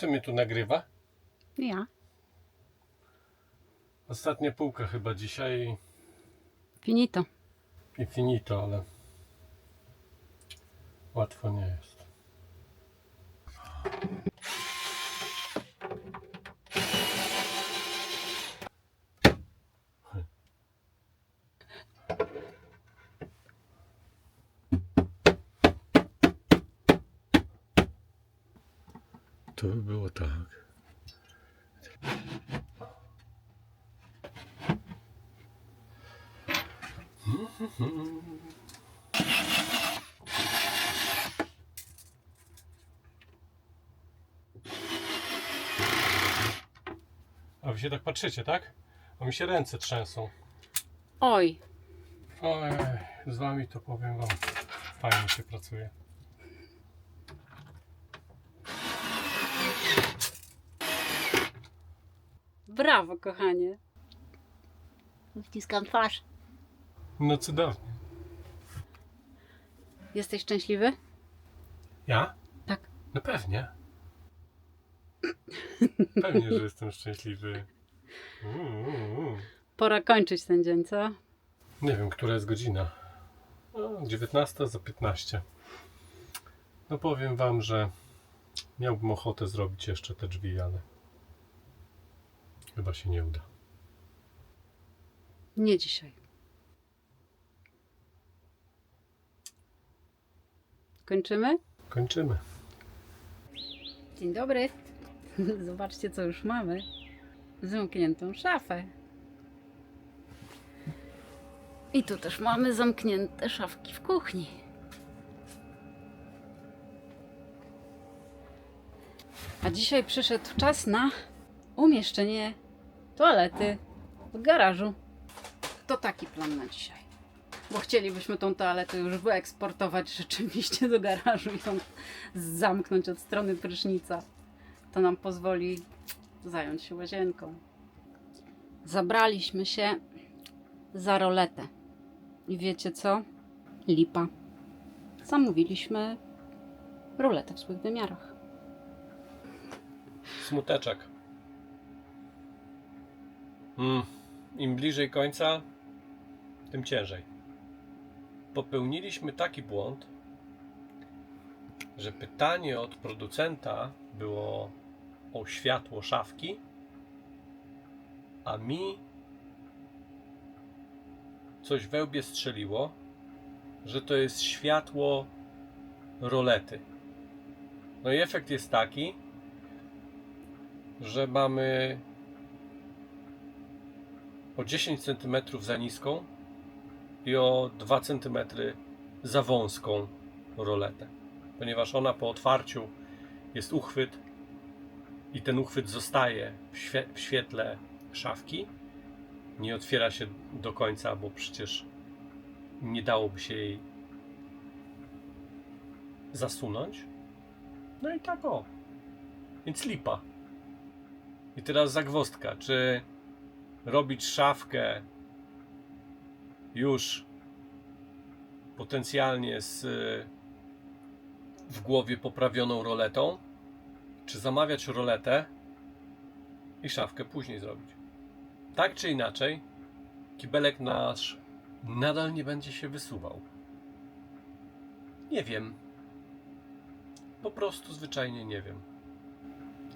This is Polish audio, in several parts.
Kto mnie tu nagrywa? Ja. Ostatnia półka chyba dzisiaj Finito. i finito, ale łatwo nie jest. To by było tak. A wy się tak patrzycie, tak? A mi się ręce trzęsą. Oj, Oj, z wami to powiem wam, fajnie się pracuje. Brawo, kochanie. Wciskam twarz. No cudownie. Jesteś szczęśliwy? Ja? Tak. No pewnie. Pewnie, że jestem szczęśliwy. Mm. Pora kończyć ten dzień, co? Nie wiem, która jest godzina. O, 19 za 15. No powiem wam, że miałbym ochotę zrobić jeszcze te drzwi, ale chyba się nie uda. Nie dzisiaj. Kończymy? Kończymy. Dzień dobry. Zobaczcie, co już mamy. Zamkniętą szafę. I tu też mamy zamknięte szafki w kuchni. A dzisiaj przyszedł czas na umieszczenie toalety w garażu. To taki plan na dzisiaj. Bo chcielibyśmy tą toaletę już wyeksportować rzeczywiście do garażu i ją zamknąć od strony prysznica. To nam pozwoli zająć się łazienką. Zabraliśmy się za roletę. I wiecie co? Lipa. Zamówiliśmy roletę w swoich wymiarach. Smuteczek. Mm. Im bliżej końca, tym ciężej. Popełniliśmy taki błąd, że pytanie od producenta było o światło szafki, a mi coś we łbie strzeliło, że to jest światło rolety. No i efekt jest taki, że mamy o 10 cm za niską i o 2 cm za wąską roletę. Ponieważ ona po otwarciu jest uchwyt i ten uchwyt zostaje w, świe- w świetle szafki. Nie otwiera się do końca, bo przecież nie dałoby się jej zasunąć. No i tak o. Więc lipa. I teraz zagwostka, czy robić szafkę już potencjalnie z y, w głowie poprawioną roletą, czy zamawiać roletę i szafkę później zrobić. Tak czy inaczej, kibelek nasz nadal nie będzie się wysuwał. Nie wiem. Po prostu zwyczajnie nie wiem.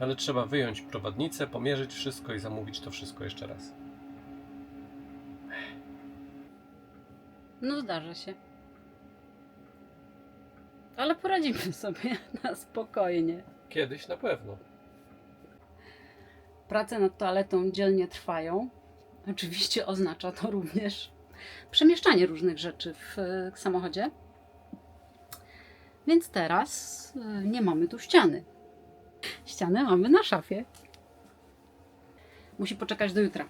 Ale trzeba wyjąć prowadnicę, pomierzyć wszystko i zamówić to wszystko jeszcze raz. No zdarza się. Ale poradzimy sobie na spokojnie. Kiedyś na pewno. Prace nad toaletą dzielnie trwają. Oczywiście oznacza to również przemieszczanie różnych rzeczy w e, samochodzie. Więc teraz e, nie mamy tu ściany. Ścianę mamy na szafie. Musi poczekać do jutra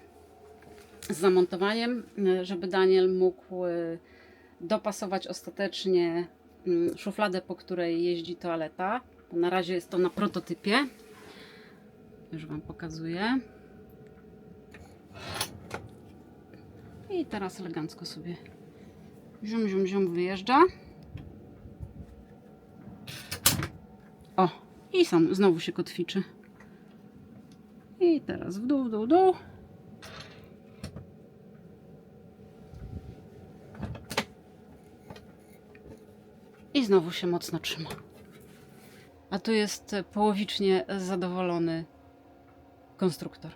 z zamontowaniem, e, żeby Daniel mógł e, dopasować ostatecznie mm, szufladę, po której jeździ toaleta. Na razie jest to na prototypie. Już Wam pokazuję. I teraz elegancko sobie zium, zium, zium wyjeżdża. O, i sam znowu się kotwiczy. I teraz w dół, w dół, w dół. I znowu się mocno trzyma. A tu jest połowicznie zadowolony konstruktor.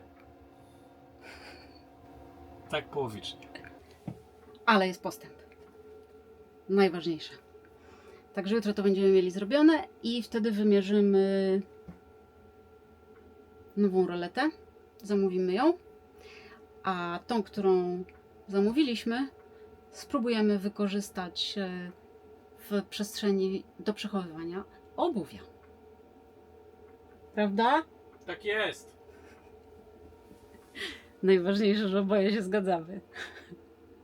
Tak połowicznie. Ale jest postęp. Najważniejsze. Także jutro to będziemy mieli zrobione i wtedy wymierzymy nową roletę. Zamówimy ją. A tą, którą zamówiliśmy, spróbujemy wykorzystać e, w przestrzeni do przechowywania obuwia. Prawda? Tak jest. Najważniejsze, że oboje się zgadzamy.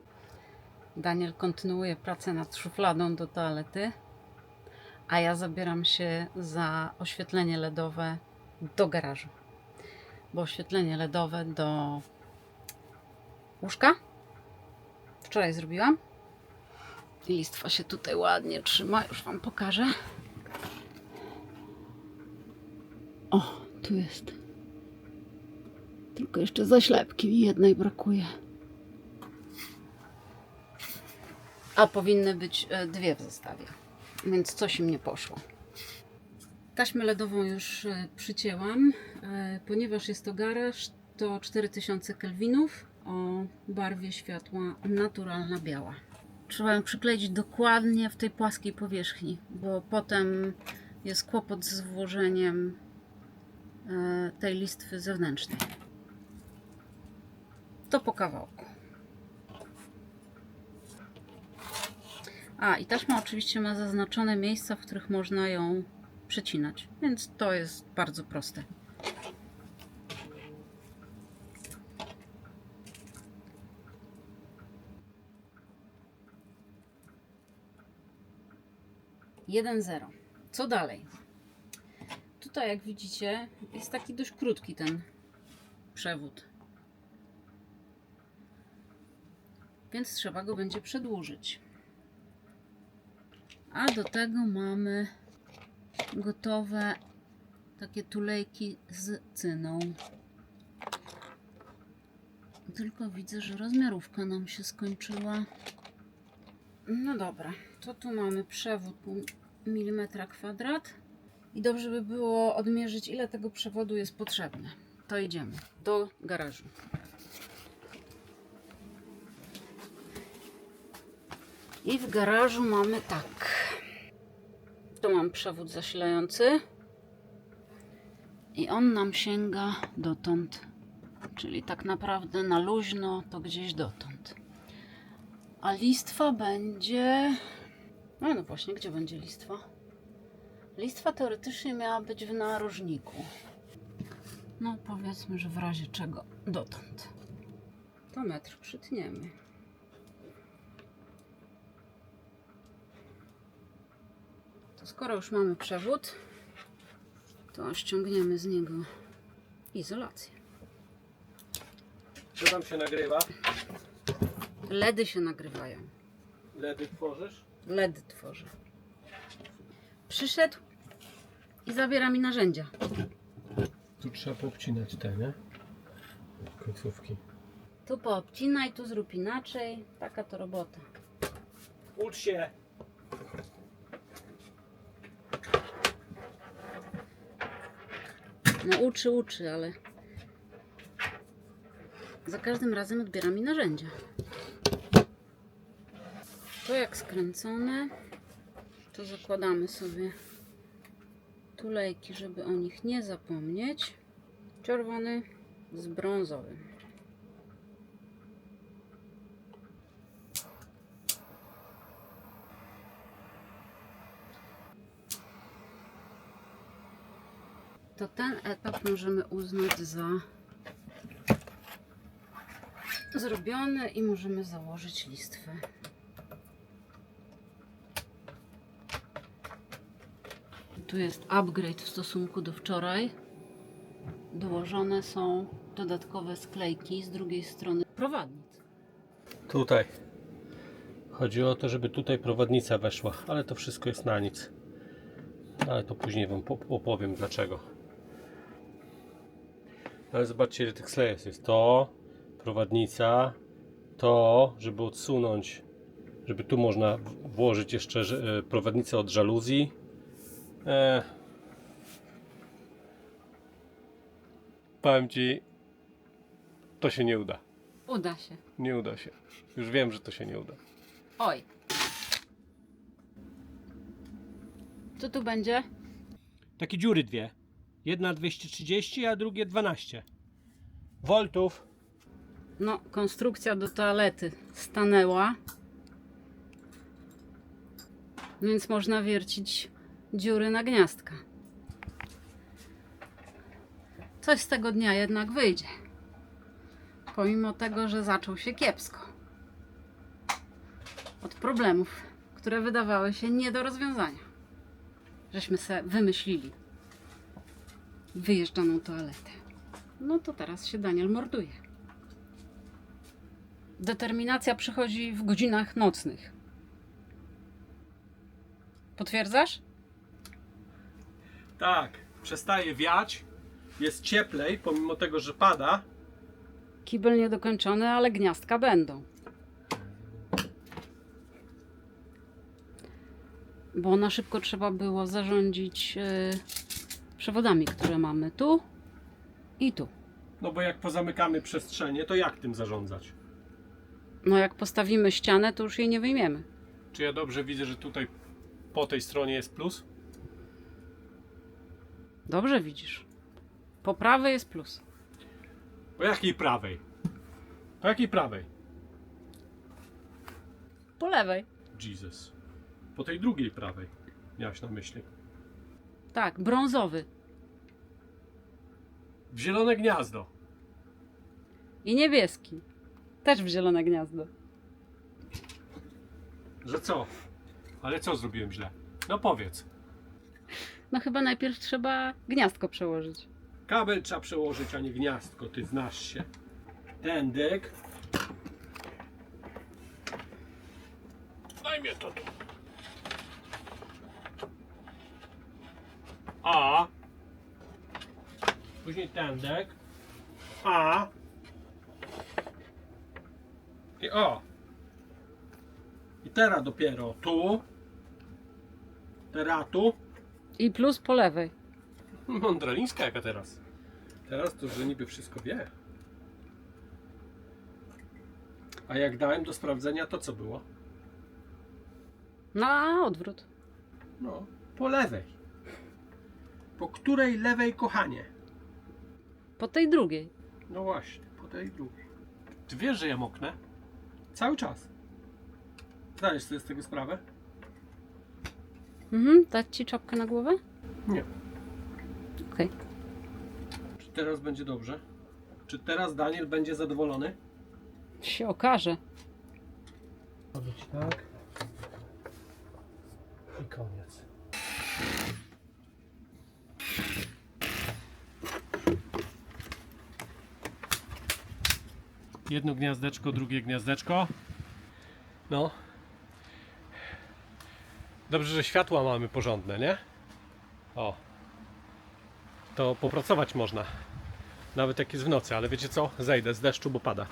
Daniel kontynuuje pracę nad szufladą do toalety, a ja zabieram się za oświetlenie LEDowe do garażu. Bo oświetlenie LEDowe do łóżka wczoraj zrobiłam. Listwa się tutaj ładnie trzyma, już Wam pokażę. O, tu jest. Tylko jeszcze zaślepki mi jednej brakuje. A powinny być e, dwie w zestawie, więc coś im nie poszło. Taśmę LEDową już e, przycięłam, e, ponieważ jest to garaż, to 4000 kelwinów o barwie światła naturalna biała. Trzeba ją przykleić dokładnie w tej płaskiej powierzchni, bo potem jest kłopot z włożeniem e, tej listwy zewnętrznej. To po kawałku. A, i taśma oczywiście ma zaznaczone miejsca, w których można ją przecinać, więc to jest bardzo proste. Jeden zero. Co dalej? Tutaj, jak widzicie, jest taki dość krótki ten przewód. Więc trzeba go będzie przedłużyć. A do tego mamy gotowe takie tulejki z cyną. Tylko widzę, że rozmiarówka nam się skończyła. No dobra, to tu mamy przewód milimetra kwadrat. I dobrze by było odmierzyć, ile tego przewodu jest potrzebne. To idziemy do garażu. I w garażu mamy tak. Mam przewód zasilający. I on nam sięga dotąd. Czyli tak naprawdę na luźno to gdzieś dotąd. A listwa będzie. No, no właśnie, gdzie będzie listwa? Listwa teoretycznie miała być w narożniku. No powiedzmy, że w razie czego dotąd. To metr przytniemy. To skoro już mamy przewód, to ściągniemy z niego izolację. Co tam się nagrywa? LEDy się nagrywają. LEDy tworzysz? LED tworzę. Przyszedł i zabiera mi narzędzia. Tu trzeba poobcinać te, nie? Końcówki. Tu poobcinaj, tu zrób inaczej. Taka to robota. Ucz się! No uczy, uczy, ale za każdym razem odbiera mi narzędzia. To jak skręcone, to zakładamy sobie tulejki, żeby o nich nie zapomnieć. Czerwony z brązowym. To ten etap możemy uznać za zrobiony i możemy założyć listwę. Tu jest upgrade w stosunku do wczoraj. Dołożone są dodatkowe sklejki z drugiej strony prowadnic. Tutaj. Chodzi o to, żeby tutaj prowadnica weszła, ale to wszystko jest na nic. Ale to później Wam po- opowiem dlaczego. Ale zobaczcie, ile tych slejów jest. To, prowadnica, to, żeby odsunąć, żeby tu można włożyć jeszcze e, prowadnicę od żaluzji. E... Powiem Ci, to się nie uda. Uda się. Nie uda się. Już wiem, że to się nie uda. Oj. Co tu będzie? Takie dziury dwie. Jedna 230, a drugie 12. Voltów. No, konstrukcja do toalety stanęła. Więc można wiercić dziury na gniazdka. Coś z tego dnia jednak wyjdzie. Pomimo tego, że zaczął się kiepsko. Od problemów, które wydawały się nie do rozwiązania. Żeśmy se wymyślili wyjeżdżaną toaletę. No to teraz się Daniel morduje. Determinacja przychodzi w godzinach nocnych. Potwierdzasz? Tak, przestaje wiać. Jest cieplej, pomimo tego, że pada. Kibel niedokończony, ale gniazdka będą. Bo na szybko trzeba było zarządzić e, przewodami, które mamy tu i tu. No bo jak pozamykamy przestrzenie, to jak tym zarządzać? No jak postawimy ścianę, to już jej nie wyjmiemy. Czy ja dobrze widzę, że tutaj po tej stronie jest plus? Dobrze widzisz. Po prawej jest plus. Po jakiej prawej? Po jakiej prawej? Po lewej. Jesus. Po tej drugiej prawej. Miałeś na myśli. Tak, brązowy. W zielone gniazdo. I niebieski. Też w zielone gniazdo. Że co? Ale co zrobiłem źle? No powiedz. No chyba najpierw trzeba gniazdko przełożyć. Kabel trzeba przełożyć, a nie gniazdko. Ty znasz się. Tędyk. Daj mnie to tu. A. Później tędek. A. I o. I teraz dopiero tu. Teraz tu. I plus po lewej. Mądralińska jaka teraz. Teraz to, że niby wszystko wie. A jak dałem do sprawdzenia, to co było? No a odwrót. No, po lewej. Po której lewej, kochanie? Po tej drugiej. No właśnie, po tej drugiej. Ty wiesz, że ja moknę? Cały czas. Zdajesz sobie z tego sprawę? Mhm, dać ci czapkę na głowę? Nie. Okej. Czy teraz będzie dobrze? Czy teraz Daniel będzie zadowolony? Się okaże. Robić tak. I koniec. Jedno gniazdeczko, drugie gniazdeczko. No. Dobrze, że światła mamy porządne, nie? O. To popracować można. Nawet jak jest w nocy, ale wiecie co? Zejdę z deszczu, bo pada.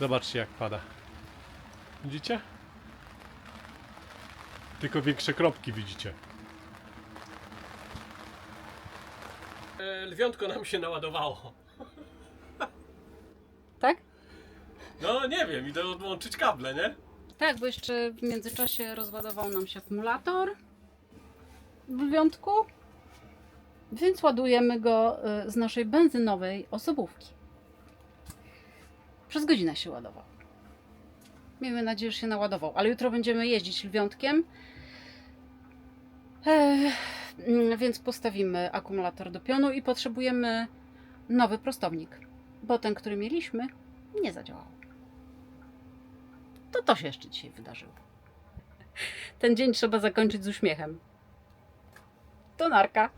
Zobaczcie jak pada. Widzicie? Tylko większe kropki widzicie. E, lwiątko nam się naładowało. Tak? No nie wiem, idę odłączyć kable, nie? Tak, bo jeszcze w międzyczasie rozładował nam się akumulator w lwiątku. Więc ładujemy go y, z naszej benzynowej osobówki. Przez godzinę się ładował. Miejmy nadzieję, że się naładował, ale jutro będziemy jeździć lwiątkiem. Więc postawimy akumulator do pionu i potrzebujemy nowy prostownik, bo ten, który mieliśmy, nie zadziałał. To to się jeszcze dzisiaj wydarzyło. Ten dzień trzeba zakończyć z uśmiechem. To narka.